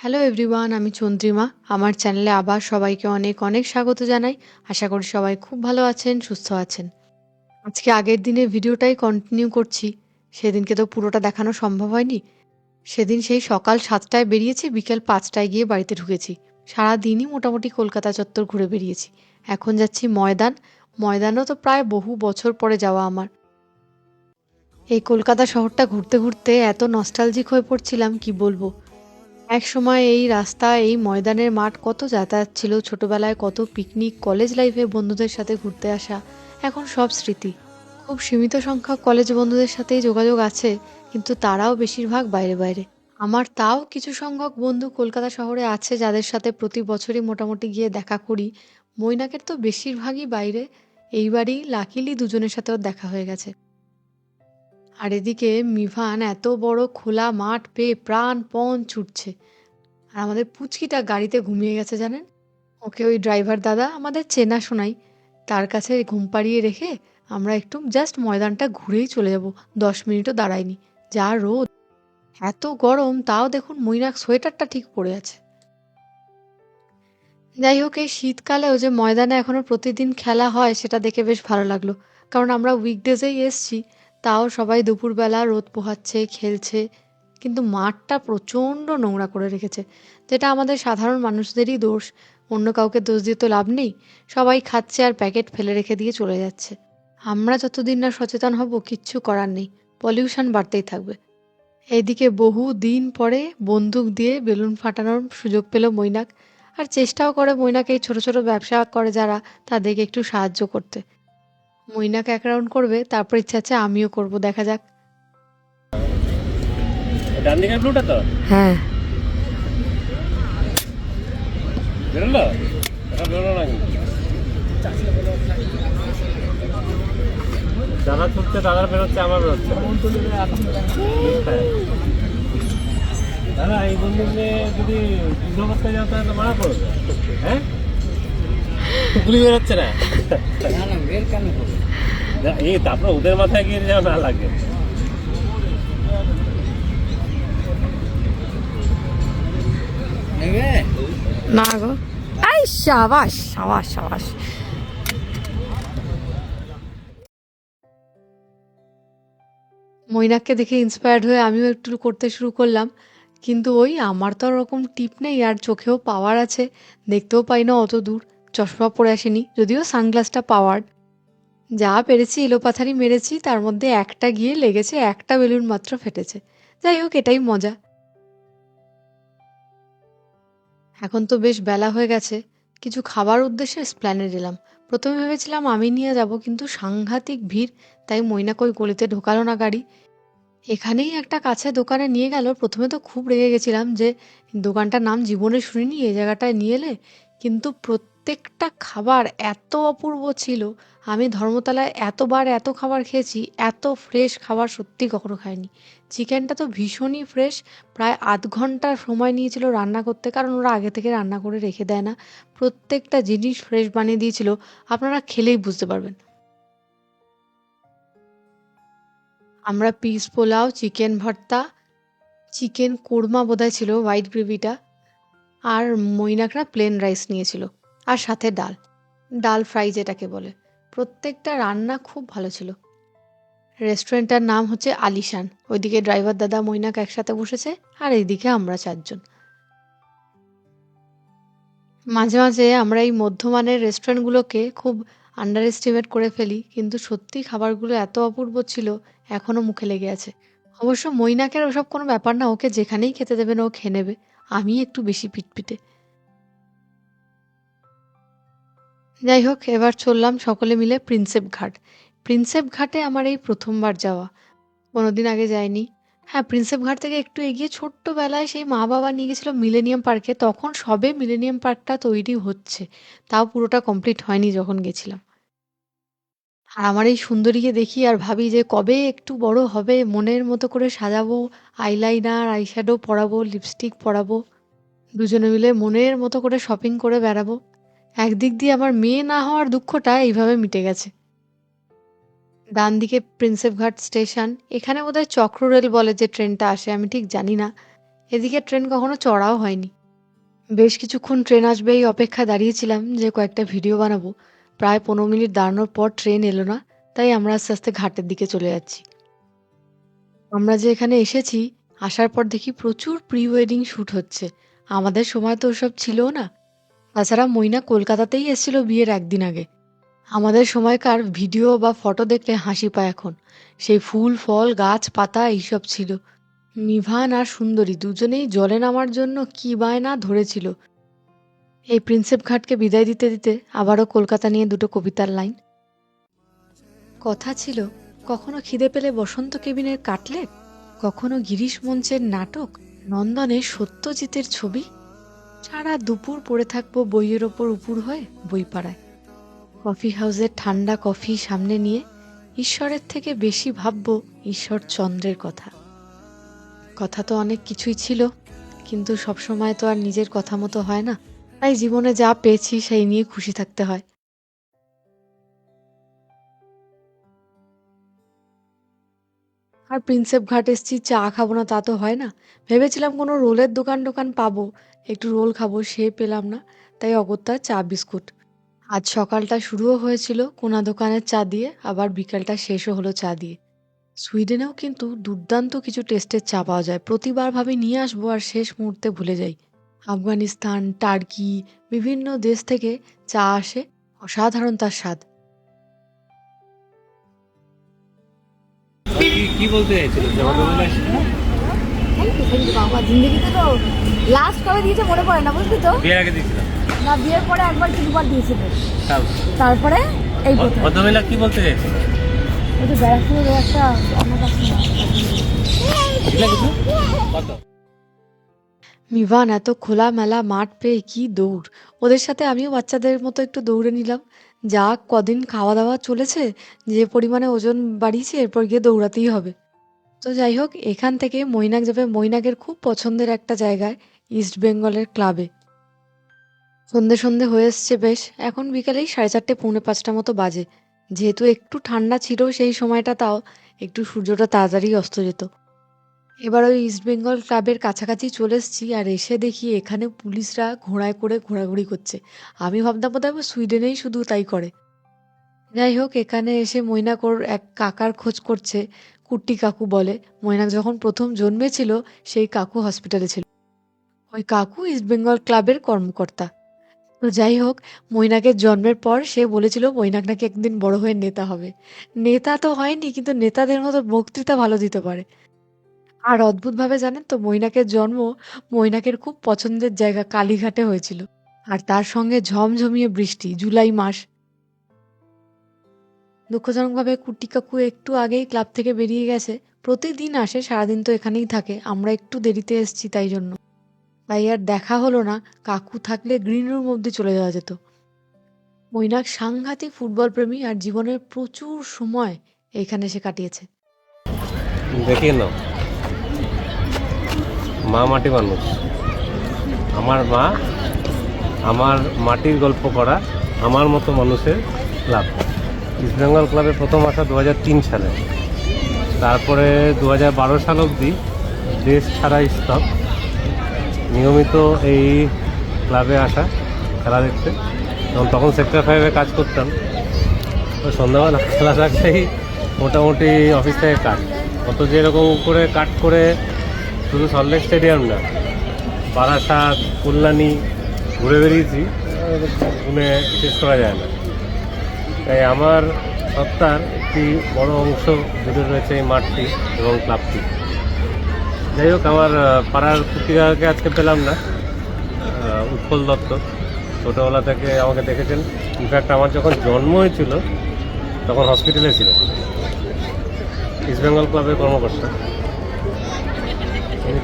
Hello everyone আমি চন্দ্রিমা। আমার চ্যানেলে আবার সবাইকে অনেক অনেক স্বাগত জানাই। আশা করি সবাই খুব ভালো আছেন, সুস্থ আছেন। আজকে আগের দিনের ভিডিওটাই কন্টিনিউ করছি। সেদিনকে তো পুরোটা দেখানো সম্ভব হয়নি। সেদিন সেই সকাল সাতটায় বেরিয়েছি, বিকেল পাঁচটায় গিয়ে বাড়িতে ঢুকেছি। সারা দিনই মোটামুটি কলকাতা চত্বর ঘুরে বেরিয়েছি। এখন যাচ্ছি ময়দান। ময়দানও তো প্রায় বহু বছর পরে যাওয়া আমার। এই কলকাতা শহরটা ঘুরতে ঘুরতে এত নস্টালজিক হয়ে পড়ছিলাম, কি বলব? এক সময় এই রাস্তা, এই ময়দানের মাঠ কত যাতায়াত ছিল, ছোটবেলায় কত পিকনিক কলেজ লাইফে বন্ধুদের সাথে ঘুরতে আসা, এখন সব স্মৃতি। খুব সীমিত সংখ্যক কলেজ বন্ধুদের সাথেই যোগাযোগ আছে, কিন্তু তারাও বেশিরভাগ বাইরে বাইরে। আমার তাও কিছু সংখ্যক বন্ধু কলকাতা শহরে আছে, যাদের সাথে প্রতি বছরই মোটামুটি গিয়ে দেখা করি। মৈনাকের তো বেশিরভাগই বাইরে, এইবারই লাকিলি দুজনের সাথেও দেখা হয়ে গেছে। আর এদিকে মিভান এত বড় খোলা মাঠ পেয়ে প্রাণপণ ছুটছে। আর আমাদের পুচকিটা গাড়িতে ঘুমিয়ে গেছে জানেন? ওকে ওই ড্রাইভার দাদা আমাদের চেনাশোনাই তার কাছে ঘুম পাড়িয়ে রেখে আমরা একটু জাস্ট ময়দানটা ঘুরেই চলে যাব। দশ মিনিটও দাঁড়াইনি যা রোদ। এত গরম, তাও দেখুন মৈনাক সোয়েটারটা ঠিক পড়ে আছে। যাই হোক, এই শীতকালেও যে ময়দানে এখনও প্রতিদিন খেলা হয়, সেটা দেখে বেশ ভালো লাগল। কারণ আমরা উইকডেজেই এসছি। তাও সবাই দুপুরবেলা রোদ পোহাচ্ছে, খেলছে। কিন্তু মাঠটা প্রচণ্ড নোংরা করে রেখেছে, যেটা আমাদের সাধারণ মানুষদেরই দোষ। অন্য কাউকে দোষ দিয়ে তো লাভ নেই, সবাই খাচ্ছে আর প্যাকেট ফেলে রেখে দিয়ে চলে যাচ্ছে। আমরা যতদিন না সচেতন হব, কিচ্ছু করার নেই, পলিউশন বাড়তেই থাকবে। এইদিকে বহু দিন পরে বন্দুক দিয়ে বেলুন ফাটানোর সুযোগ পেল মৈনাক, আর চেষ্টাও করে মৈনাক এই ছোটো ছোটো ব্যবসা করে যারা, তাদেরকে একটু সাহায্য করতে। মৈনাক এক রাউন্ড করবে তারপর ইচ্ছা আছে আমিও করব দেখা যাক। ডান দিকের ব্লুটা তো? হ্যাঁ। বেরোলো? এটা বেরোলো না দাদা ছুটছে দাদার বেরোচ্ছে আমার বেরোচ্ছে। দাদা এই বন্ধু যদি যুদ্ধ করতে যাও তাহলে তো মারা পড়বে। হ্যাঁ? গুলি বেরোচ্ছে না। না, এই তারপরে ওদের মাথায় গিয়ে যেন না লাগে। না গো। আই সাবাস সাবাস সাবাস। মৈনাককে দেখে ইন্সপায়ার্ড হয়ে আমিও একটু করতে শুরু করলাম। কিন্তু ওই আমার তো আর ওরকম টিপ নেই আর চোখেও পাওয়ার আছে। দেখতেও পাই না অত দূর। চশমা পরে আসেনি যদিও সানগ্লাসটা পাওয়ার যা পেরেছি এলোপাথারি মেরেছি, তার মধ্যে একটা গিয়ে লেগেছে, একটা বেলুন মাত্র ফেটেছে। যাই হোক, এটাই মজা। এখন তো বেশ বেলা হয়ে গেছে। কিছু খাবার উদ্দেশ্যে স্প্ল্যানেড এলাম প্রথমে ভেবেছিলাম আমি নিয়ে যাব, কিন্তু সাংঘাতিক ভিড়, তাই মৈনাক ওই গলিতে ঢোকালো না গাড়ি। এখানেই একটা কাছে দোকানে নিয়ে গেল। প্রথমে তো খুব রেগে গেছিলাম যে, দোকানটার নাম জীবনে শুনিনি এই জায়গাটায় নিয়ে এলে। কিন্তু প্রত্যেকটা খাবার এত অপূর্ব ছিল। আমি ধর্মতলায় এতবার এত খাবার খেয়েছি, এত ফ্রেশ খাবার সত্যি কখনো খাইনি। চিকেনটা তো ভীষণই ফ্রেশ প্রায় আধ ঘণ্টার সময় নিয়েছিল রান্না করতে, কারণ ওরা আগে থেকে রান্না করে রেখে দেয় না। প্রত্যেকটা জিনিস ফ্রেশ বানিয়ে দিয়েছিল, আপনারা খেলেই বুঝতে পারবেন। আমরা পিস পোলাও চিকেন ভর্তা চিকেন কোরমা বোধহয় ছিল হোয়াইট গ্রেভিটা আর মৈনাকরা প্লেন রাইস নিয়েছিল, আর সাথে ডাল। ডাল ফ্রাই যেটাকে বলে। প্রত্যেকটা রান্না খুব ভালো ছিল। রেস্টুরেন্টটার নাম হচ্ছে আলিশান। ওইদিকে ড্রাইভার দাদা মৈনাক একসাথে বসেছে আর এইদিকে আমরা চারজন। মাঝে মাঝে আমরা এই মধ্যমানের রেস্টুরেন্টগুলোকে খুব আন্ডার এস্টিমেট করে ফেলি, কিন্তু সত্যি খাবারগুলো এত অপূর্ব ছিল এখনও মুখে লেগে আছে। অবশ্য মৈনাকের ওসব কোনো ব্যাপার না, ওকে যেখানেই খেতে দেবেন ও খেয়ে নেবে। আমি একটু বেশি পিটপিটে। যাই হোক এবার চললাম সকলে মিলে প্রিন্সেপ ঘাট। প্রিন্সেপ ঘাটে আমার এই প্রথমবার যাওয়া। কোনোদিন আগে যাইনি। হ্যাঁ প্রিন্সেপ ঘাট থেকে একটু এগিয়ে ছোট্টবেলায় সেই মা বাবা নিয়ে গেছিল মিলেনিয়াম পার্কে। তখন সবে মিলেনিয়াম পার্কটা তৈরি হচ্ছে। তাও পুরোটা কমপ্লিট হয়নি যখন গেছিলাম। আর আমার এই সুন্দরীকে দেখি আর ভাবি যে কবে একটু বড় হবে, মনের মতো করে সাজাবো, আইলাইনার, আইশ্যাডো পরাবো, লিপস্টিক পরাবো, দুজনে মিলে মনের মতো করে শপিং করে বেড়াবো। একদিক দিয়ে আমার মেয়ে না হওয়ার দুঃখটা এইভাবে মিটে গেছে। ডান দিকে প্রিন্সেপ ঘাট স্টেশন, এখানে বোধহয় চক্র রেল বলে যে ট্রেনটা আসে, আমি ঠিক জানি না। এদিকে ট্রেন কখনো চড়াও হয়নি। বেশ কিছুক্ষণ ট্রেন আসবে এই অপেক্ষা দাঁড়িয়েছিলাম যে কয়েকটা ভিডিও বানাবো। প্রায় পনেরো মিনিট দাঁড়ানোর পর ট্রেন এলো না, তাই আমরা আস্তে আস্তে ঘাটের দিকে চলে যাচ্ছি। আমরা যে এখানে এসেছি, আসার পর দেখি প্রচুর প্রি ওয়েডিং শ্যুট হচ্ছে। আমাদের সময় তো ওসব ছিলও না। তাছাড়া মইনা কলকাতাতেই এসেছিল বিয়ের একদিন আগে। আমাদের সময়কার ভিডিও বা ফটো দেখলে হাসি পায় এখন। সেই ফুল, ফল, গাছ, পাতা এইসব ছিল। মিভান আর সুন্দরী দুজনেই জলে নামার জন্য কি বায়না ধরেছিল। এই প্রিন্সেপ ঘাটকে বিদায় দিতে দিতে আবারও কলকাতা নিয়ে দুটো কবিতার লাইন। কথা ছিল, কখনো খিদে পেলে বসন্ত কেবিনের কাটলেট? কখনো গিরিশ মঞ্চের নাটক? নন্দনে সত্যজিতের ছবি? সারা দুপুর পড়ে থাকব বইয়ের ওপর উপুর হয়ে বই পাড়ায় কফি হাউসের ঠান্ডা কফি সামনে নিয়ে ঈশ্বরের থেকে বেশি ভাবব ঈশ্বর চন্দ্রের কথা। কথা তো অনেক কিছুই ছিল, কিন্তু সবসময় তো আর নিজের কথা মতো হয় না। তাই জীবনে যা পেয়েছি সেই নিয়ে খুশি থাকতে হয়। আর প্রিন্সেপ ঘাট এসছি, চা খাব না তা তো হয় না। ভেবেছিলাম কোনো রোলের দোকান টোকান পাবো, একটু রোল খাব, সে পেলাম না। তাই অগত্যা চা, বিস্কুট। আজ সকালটা শুরুও হয়েছিল কোনা দোকানের চা দিয়ে, আবার বিকালটা শেষও হলো চা দিয়ে। সুইডেনেও কিন্তু দুর্দান্ত কিছু টেস্টের চা পাওয়া যায়। প্রতিবার ভাবে নিয়ে আসব আর শেষ মুহূর্তে ভুলে যাই। আফগানিস্তান, টার্কি, বিভিন্ন দেশ থেকে চা আসে, অসাধারণ তার স্বাদ। কি কি বলতে চাইছিল? যে ভদ্রমহিলা থ্যাংক ইউ থ্যাংক ইউ বাবা জিন্দগিতে তো লাস্ট কবে দিয়েছে মনে পড়ে না বুঝলি তো? বিয়ের আগে দিয়েছিলাম না বিয়ের পরে একবার কি দুবার দিয়েছিল তারপরে এই প্রথম। ভদ্রমহিলা কি বলতে চাইছিল ওই যে ব্যারাকপুরের একটা অন্নপ্রাশন বুঝলে কিছু? কত? মিভান এত খোলামেলা মাঠ পেয়ে কি দৌড়? ওদের সাথে আমিও বাচ্চাদের মতো একটু দৌড়ে নিলাম। যা কদিন খাওয়া দাওয়া চলেছে, যে পরিমাণে ওজন বাড়িয়েছে, এরপর গিয়ে দৌড়াতেই হবে। তো যাই হোক, এখান থেকে মৈনাক যাবে। মৈনাকের খুব পছন্দের একটা জায়গায় ইস্ট বেঙ্গলের ক্লাবে সন্ধে সন্ধে হয়ে এসছে বেশ। এখন বিকালেই সাড়ে চারটে, পৌনে পাঁচটা মতো বাজে। যেহেতু একটু ঠান্ডা ছিল সেই সময়টা তাও একটু সূর্যটা তাড়াতাড়ি অস্ত যেত। এবার ওই ইস্ট বেঙ্গল ক্লাবের কাছাকাছি চলে এসেছি আর এসে দেখি এখানে পুলিশরা ঘোড়ায় করে ঘোরাঘুরি করছে। আমি ভাবতাম বোধহয় সুইডেনেই শুধু তাই করে। যাই হোক, এখানে এসে মৈনাক ওর এক কাকার খোঁজ করছে, কুট্টি কাকু বলে। মৈনাক যখন প্রথম জন্মেছিল, সেই কাকু হসপিটালে ছিল। ওই কাকু ইস্ট বেঙ্গল ক্লাবের কর্মকর্তা। তো যাই হোক, মৈনাকের জন্মের পর সে বলেছিল, মৈনাক নাকি একদিন বড় হয়ে নেতা হবে। নেতা তো হয়নি, কিন্তু নেতাদের মতো বক্তৃতা ভালো দিতে পারে। আর অদ্ভুতভাবে জানেন তো, মৈনাকের জন্ম মৈনাকের খুব পছন্দের জায়গা কালীঘাটে হয়েছিল। আর তার সঙ্গে ঝমঝমিয়ে বৃষ্টি, জুলাই মাস। দুঃখজনকভাবে কুটি কাকু একটু আগেই ক্লাব থেকে বেরিয়ে গেছে। প্রতিদিন আসে, সারাদিন তো এখানেই থাকে। আমরা একটু দেরিতে এসেছি তাই জন্য। তাই আর দেখা হলো না। কাকু থাকলে গ্রিন রুম অবধি চলে যাওয়া যেত। মৈনাক সাংঘাতিক ফুটবল প্রেমী আর জীবনের প্রচুর সময় এখানে সে কাটিয়েছে। দেখিয়ে নাও। মা মাটি মানুষ। আমার মা, আমার মাটির গল্প করা, আমার মতো মানুষের ক্লাব ইস্ট বেঙ্গল ক্লাবে প্রথম আসা দু হাজার তিন সালে। তারপরে দু হাজার বারো সাল অবধি দেশ ছাড়া স্টপ নিয়মিত এই ক্লাবে আসা, খেলা দেখতে। এবং তখন সেক্টর ফাইভে কাজ করতাম। তো সন্ধ্যাবেলা খেলা থাকতেই মোটামুটি অফিস থেকে কাট। কত যেরকম করে কাট করে শুধু সল্টলেক স্টেডিয়াম না বারাসাত কল্যাণী ঘুরে বেরিয়েছি গুনে শেষ করা যায় না। তাই আমার সত্তার একটি বড় অংশ জুড়ে রয়েছে এই মাঠটি এবং ক্লাবটি। যাই হোক, আমার পাড়ার পত্রিকাকে আজকে পেলাম না উৎপল দত্ত। ছোটোবেলা থেকে আমাকে দেখেছেন। ইনফ্যাক্ট আমার যখন জন্ম হয়েছিল, তখন হসপিটালে ছিল ইস্ট বেঙ্গল ক্লাবের কর্মকর্তা।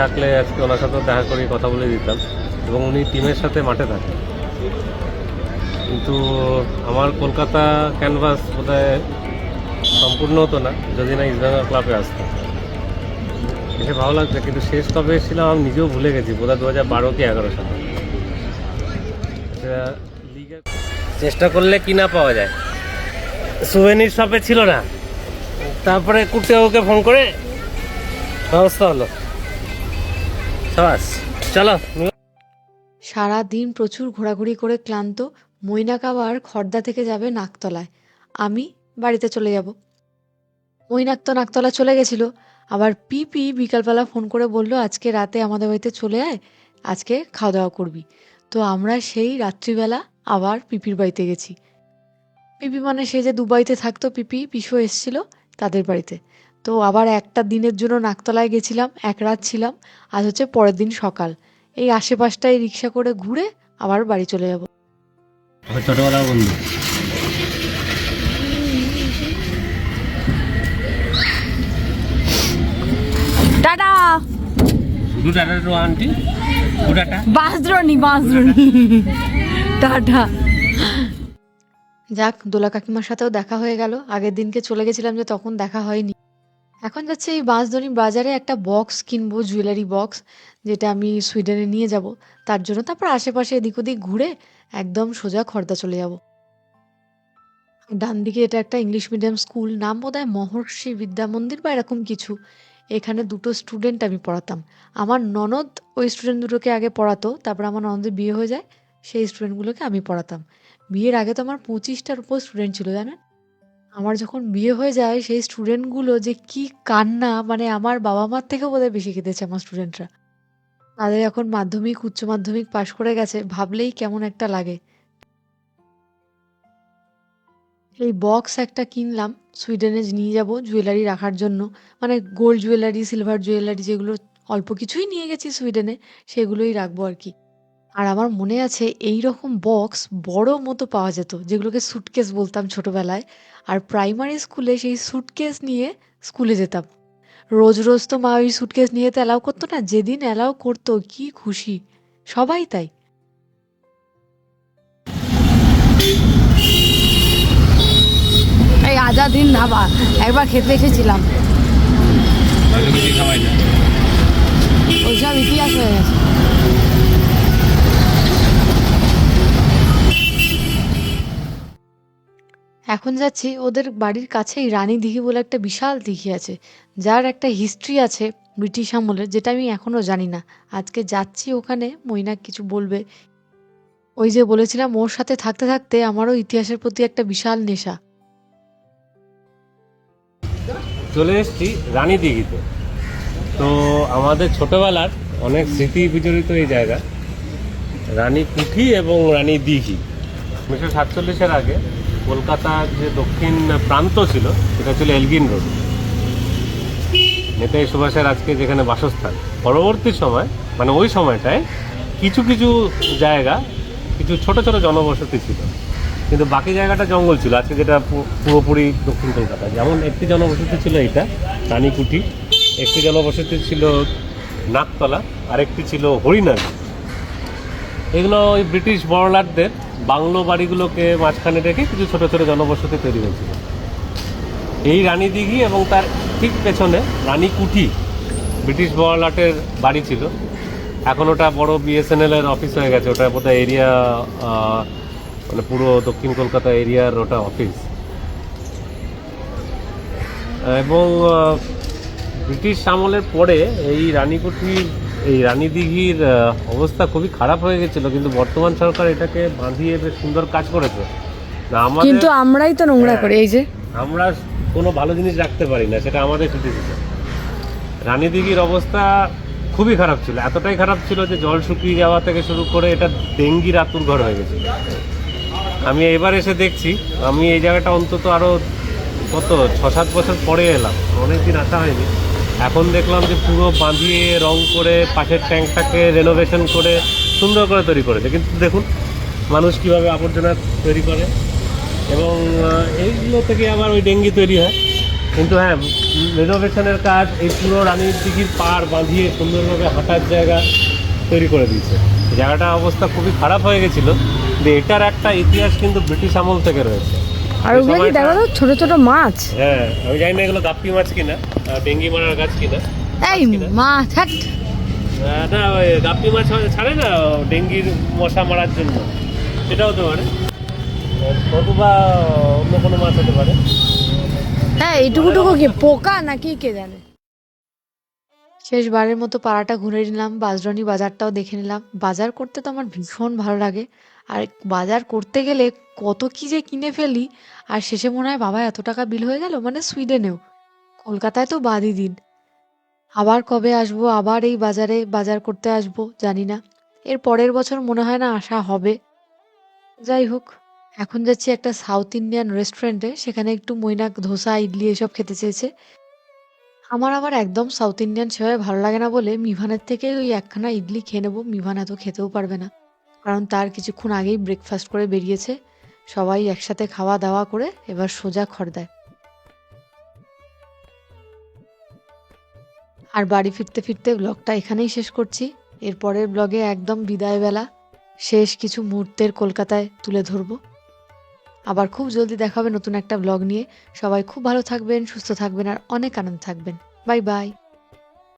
থাকলে আজকে ওনার সাথেও দেখা করে, কথা বলে দিতাম এবং উনি টিমের সাথে মাঠে থাকেন কিন্তু আমার কলকাতা ক্যানভাস বোধহয় সম্পূর্ণ হতো না, যদি না ইস্টবেঙ্গল ক্লাবে আসতাম এসে ভালো লাগছে, কিন্তু শেষ কবে এসেছিলাম আমি নিজেও ভুলে গেছি, বোধহয় দু হাজার বারো কি এগারো সালে। চেষ্টা করলে কিনা পাওয়া যায়? সুভেনির শপে ছিল না। তারপরে কুটে ওকে ফোন করে, ব্যবস্থা হলো। সাবাস চলো। সারা দিন প্রচুর ঘোরাঘুরি করে ক্লান্ত, মৈনাক আবার খর্দা থেকে যাবে নাকতলায়। আমি বাড়িতে চলে যাব। মৈনাক তো নাকতলা চলে গেছিল। আবার পিপি বিকালবেলা ফোন করে বলল, আজকে রাতে আমাদের বাড়িতে চলে আয়, আজকে খাওয়া দাওয়া করবি। তো আমরা সেই রাত্রিবেলা আবার পিপির বাড়িতে গেছি। পিপি মানে সে যে দুবাইতে থাকতো, পিপি, পিসু এসছিল তাদের বাড়িতে। তো আবার একটা দিনের জন্য নাকতলায় গেছিলাম এক রাত ছিলাম আজ হচ্ছে পরের দিন সকাল। এই আশেপাশটায় রিক্সা করে ঘুরে আবার বাড়ি চলে যাব। ছোটবেলার বন্ধু। টাটা। শুধু টাটা তো auntie. Tata. Bansdroni Bansdroni tata. যাক দোলা কাকিমার সাথেও দেখা হয়ে গেল। আগের দিনকে চলে গেছিলাম যে তখন দেখা হয়নি। এখন যাচ্ছে এই বাঁশদনি বাজারে একটা বক্স কিনবো জুয়েলারি বক্স যেটা আমি সুইডেনে নিয়ে যাব। তার জন্য তারপর আশেপাশে এদিক ওদিক ঘুরে একদম সোজা খর্দা চলে যাব। ডান দিকে এটা একটা ইংলিশ মিডিয়াম স্কুল নাম বোধহয় মহর্ষি বিদ্যা মন্দির বা এরকম কিছু। এখানে দুটো স্টুডেন্ট আমি পড়াতাম। আমার ননদ ওই স্টুডেন্ট দুটোকে আগে পড়াতো, তারপর আমার ননদের বিয়ে হয়ে যায়, সেই স্টুডেন্টগুলোকে আমি পড়াতাম। বিয়ের আগে তো আমার পঁচিশটার উপর স্টুডেন্ট ছিল, জানেন? আমার যখন বিয়ে হয়ে যায়, সেই স্টুডেন্টগুলো যে কি কান্না মানে আমার বাবা মার থেকেও বোধহয় বেশি কেঁদেছে আমার স্টুডেন্টরা তাদের এখন মাধ্যমিক, উচ্চ মাধ্যমিক পাশ করে গেছে, ভাবলেই কেমন একটা লাগে। এই বক্স একটা কিনলাম, সুইডেনে নিয়ে যাব জুয়েলারি রাখার জন্য। মানে গোল্ড জুয়েলারি সিলভার জুয়েলারি যেগুলো অল্প কিছুই নিয়ে গেছি সুইডেনে, সেগুলোই রাখব আর কি। আর আমার মনে আছে এই রকম বক্স বড় মতো পাওয়া যেত, যেগুলোকে সুটকেস বলতাম ছোটবেলায়। আর প্রাইমারি স্কুলে সেই সুটকেস নিয়ে স্কুলে যেতাম। রোজ রোজ তো মা ওই সুটকেস নিয়ে তো অ্যালাউ করতো না যেদিন অ্যালাউ করতো কি খুশি। সবাই তাই। এই আজাদিন ধাবা একবার খেতে এসেছিলাম। ওইসব ইতিহাস হয়ে গেছে। এখন যাচ্ছি ওদের বাড়ির কাছেই রানী দিঘি বলে একটা বিশাল দিঘি আছে, যার একটা হিস্ট্রি আছে ব্রিটিশ আমলের যেটা আমি এখনও জানি না। আজকে যাচ্ছি ওখানে, মৈনাক কিছু বলবে। ওই যে বলেছিলাম, ওর সাথে থাকতে থাকতে আমারও ইতিহাসের প্রতি একটা বিশাল নেশা। চলে এসেছি রানী দিঘিতে। তো আমাদের ছোটবেলার অনেক স্মৃতি বিজড়িত এই জায়গা। রানী কুঠি এবং রানী দিঘি। উনিশশো সাতচল্লিশের আগে কলকাতার যে দক্ষিণ প্রান্ত ছিল, সেটা ছিল এলগিন রোড। নেতাজি সুভাষের আজকে যেখানে বাসস্থান, পরবর্তী সময় মানে ওই সময়টায় কিছু কিছু জায়গা, কিছু ছোট ছোট জনবসতি ছিল। কিন্তু বাকি জায়গাটা জঙ্গল ছিল, আজকে যেটা পুরোপুরি দক্ষিণ কলকাতা। যেমন একটি জনবসতি ছিল এটা রানীকুঠি, একটি জনবসতি ছিল নাকতলা আরেকটি ছিল হরিনাগ এগুলো ওই ব্রিটিশ বড়লাটদের বাংলো বাড়িগুলোকে মাঝখানে রেখে কিছু ছোট ছোট জনবসতি তৈরি হয়েছিল। এই রানী দিঘি এবং তার ঠিক পেছনে রানী কুঠি, ব্রিটিশ বড়লাটের বাড়ি ছিল। এখন ওটা বড় বিএসএনএল এর অফিস হয়ে গেছে। ওটা বোধহয় এরিয়া মানে পুরো দক্ষিণ কলকাতা এরিয়ার ওটা অফিস এবং ব্রিটিশ আমলের পরে এই রানীকুঠির এই রানী দিঘির অবস্থা খুবই খারাপ হয়ে গেছিল কিন্তু বর্তমান সরকার এটাকে বাঁধিয়ে বেশ সুন্দর কাজ করেছে। না আমাদের কিন্তু আমরাই তো নোংরা হ্যাঁ। করি এই যে। আমরা কোনো ভালো জিনিস রাখতে পারি না সেটা আমাদের ক্রিটিসিজম রানী দিঘির অবস্থা খুবই খারাপ ছিল এতটাই খারাপ ছিল যে জল শুকিয়ে যাওয়া থেকে শুরু করে এটা ডেঙ্গির আতুর ঘর হয়ে গেছিল। আমি এবার এসে দেখছি আমি এই জায়গাটা অন্তত আরও কত ছ সাত বছর পরে এলাম অনেক দিন আসা হয়নি। এখন দেখলাম যে পুরো বাঁধিয়ে রং করে পাশের ট্যাঙ্কটাকে রেনোভেশন করে সুন্দর করে তৈরি করেছে। কিন্তু দেখুন মানুষ কীভাবে আবর্জনা তৈরি করে এবং এইগুলো থেকে আবার ওই ডেঙ্গি তৈরি হয়। কিন্তু হ্যাঁ রেনোভেশনের কাজ এই পুরো রানীর দিঘির পাড় বাঁধিয়ে সুন্দরভাবে হাঁটার জায়গা তৈরি করে দিয়েছে। জায়গাটা অবস্থা খুবই খারাপ হয়ে গেছিল। যে এটার একটা ইতিহাস কিন্তু ব্রিটিশ আমল থেকে রয়েছে। আর ওগুলো কি দেখো ছোট ছোট মাছ? হ্যাঁ আমি জানি না এগুলো গাপ্পি মাছ কিনা। ডেঙ্গি মারার গাছ কিনা এই হ্যাট আহ, না ওই গাপ্পি মাছ ছাড়ে না ডেঙ্গির মশা মারার জন্য? সেটা হতে পারে। অথবা অন্য কোনো মাছ হতে পারে। হ্যাঁ এইটুকুটুকু কি পোকা নাকি কে জানে? শেষবারের মতো পাড়াটা ঘুরে নিলাম বাজরানি বাজারটাও দেখে নিলাম। বাজার করতে তো আমার ভীষণ ভালো লাগে। আর বাজার করতে গেলে কত কি যে কিনে ফেলি আর শেষে মনে হয় বাবা এত টাকা বিল হয়ে গেল মানে সুইডেনেও। কলকাতায় তো বাদই দিন। আবার কবে আসব, আবার এই বাজারে বাজার করতে আসব, জানি না। এর পরের বছর মনে হয় না আসা হবে। যাই হোক, এখন যাচ্ছি একটা সাউথ ইন্ডিয়ান রেস্টুরেন্টে, সেখানে একটু মৈনাক, ধোসা, ইডলি এসব খেতে চেয়েছে। আমার আবার একদম সাউথ ইন্ডিয়ান সেভাবে ভালো লাগে না বলে মিভানের থেকে ওই একখানা ইডলি খেয়ে নেব, মিভান এত খেতেও পারবে না। কারণ তার কিছুক্ষণ আগেই ব্রেকফাস্ট করে বেরিয়েছে। সবাই একসাথে খাওয়া দাওয়া করে এবার সোজা খড়দায় আর বাড়ি ফিরতে ফিরতে ব্লগটা এখানেই শেষ করছি। এরপরের ব্লগে একদম বিদায়বেলা। শেষ কিছু মুহূর্তের কলকাতায় তুলে ধরব। আবার খুব জলদি দেখাবে নতুন একটা ব্লগ নিয়ে। সবাই খুব ভালো থাকবেন, সুস্থ থাকবেন, আর অনেক আনন্দ থাকবেন। Bye bye.